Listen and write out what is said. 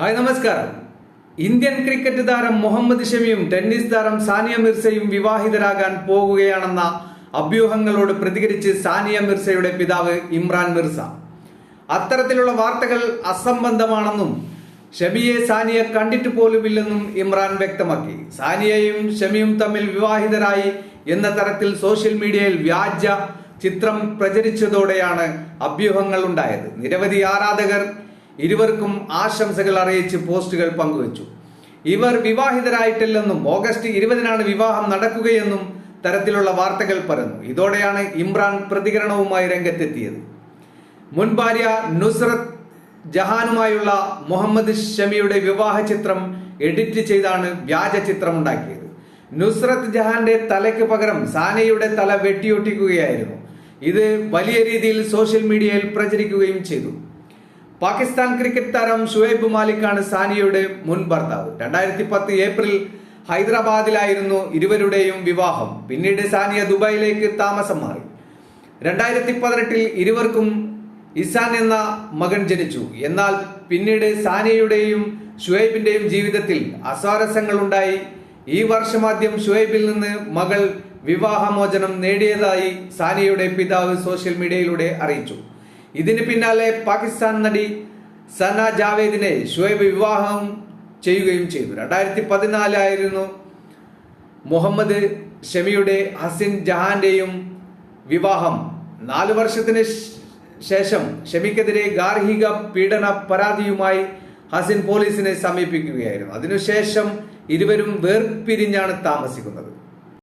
Hi നമസ്കാരം. Indian cricket താരം Muhammad ഷമിയും tennis താരം സാനിയ മിർസയും വിവാഹിതരാകാൻ പോകുകയാണെന്ന അഭ്യൂഹങ്ങളോട് പ്രതികരിച്ച് സാനിയ മിർസയുടെ പിതാവ് ഇമ്രാൻ മിർസ. അത്തരത്തിലുള്ള വാർത്തകൾ അസംബന്ധമാണെന്നും ഷമിയെ സാനിയ കണ്ടിട്ട് പോലുമില്ലെന്നും ഇമ്രാൻ വ്യക്തമാക്കി. സാനിയയും ഷമിയും തമ്മിൽ വിവാഹിതരായി എന്ന തരത്തിൽ സോഷ്യൽ മീഡിയയിൽ വ്യാജ ചിത്രം പ്രചരിച്ചതോടെയാണ് അഭ്യൂഹങ്ങൾ ഉണ്ടായത് നിരവധി ആരാധകർ ഇരുവർക്കും ആശംസകൾ അറിയിച്ച് പോസ്റ്റുകൾ പങ്കുവച്ചു. ഇവർ വിവാഹിതരായിട്ടില്ലെന്നും ഓഗസ്റ്റ് ഇരുപതിനാണ് വിവാഹം നടക്കുകയെന്നും തരത്തിലുള്ള വാർത്തകൾ പരന്നു. ഇതോടെയാണ് ഇമ്രാൻ പ്രതികരണവുമായി രംഗത്തെത്തിയത്. മുൻ ഭാര്യ നുസ്രത്ത് ജഹാനുമായുള്ള മുഹമ്മദ് ഷമിയുടെ വിവാഹ ചിത്രം എഡിറ്റ് ചെയ്താണ് വ്യാജ ചിത്രം ഉണ്ടാക്കിയത് നുസ്രത്ത് ജഹാന്റെ തലയ്ക്ക് പകരം സാനയുടെ തല വെട്ടിയൊട്ടിക്കുകയായിരുന്നു. ഇത് വലിയ രീതിയിൽ സോഷ്യൽ മീഡിയയിൽ പ്രചരിക്കുകയും ചെയ്തു. പാകിസ്ഥാൻ ക്രിക്കറ്റ് താരം ഷുഹൈബ് മാലിക്കാണ് സാനിയയുടെ മുൻ ഭർത്താവ്. രണ്ടായിരത്തി പത്ത് ഏപ്രിൽ ഹൈദരാബാദിലായിരുന്നു ഇരുവരുടെയും വിവാഹം. പിന്നീട് സാനിയ ദുബായിലേക്ക് താമസം മാറി. രണ്ടായിരത്തി പതിനെട്ടിൽ ഇരുവർക്കും ഇസാൻ എന്ന മകൻ ജനിച്ചു. എന്നാൽ പിന്നീട് സാനിയയുടെയും ഷുഹൈബിന്റെയും ജീവിതത്തിൽ അസ്വാരസ്യങ്ങൾ ഉണ്ടായി ഈ വർഷമാദ്യം ഷുഹൈബിൽ നിന്ന് മകൾ വിവാഹമോചനം നേടിയതായി സാനിയയുടെ പിതാവ് സോഷ്യൽ മീഡിയയിലൂടെ അറിയിച്ചു. ഇതിന് പിന്നാലെ പാകിസ്ഥാൻ നടി സന ജാവേദിനെ ഷുഹൈബ് വിവാഹം ചെയ്യുകയും ചെയ്തു. രണ്ടായിരത്തി പതിനാലായിരുന്നു മുഹമ്മദ് ഷമിയുടെ ഹസിൻ ജഹാന്റെയും വിവാഹം. നാലു വർഷത്തിന് ശേഷം ഷമിക്കെതിരെ ഗാർഹിക പീഡന പരാതിയുമായി ഹസിൻ പോലീസിനെ സമീപിക്കുകയായിരുന്നു. അതിനുശേഷം ഇരുവരും വേർപിരിഞ്ഞാണ് താമസിക്കുന്നത്.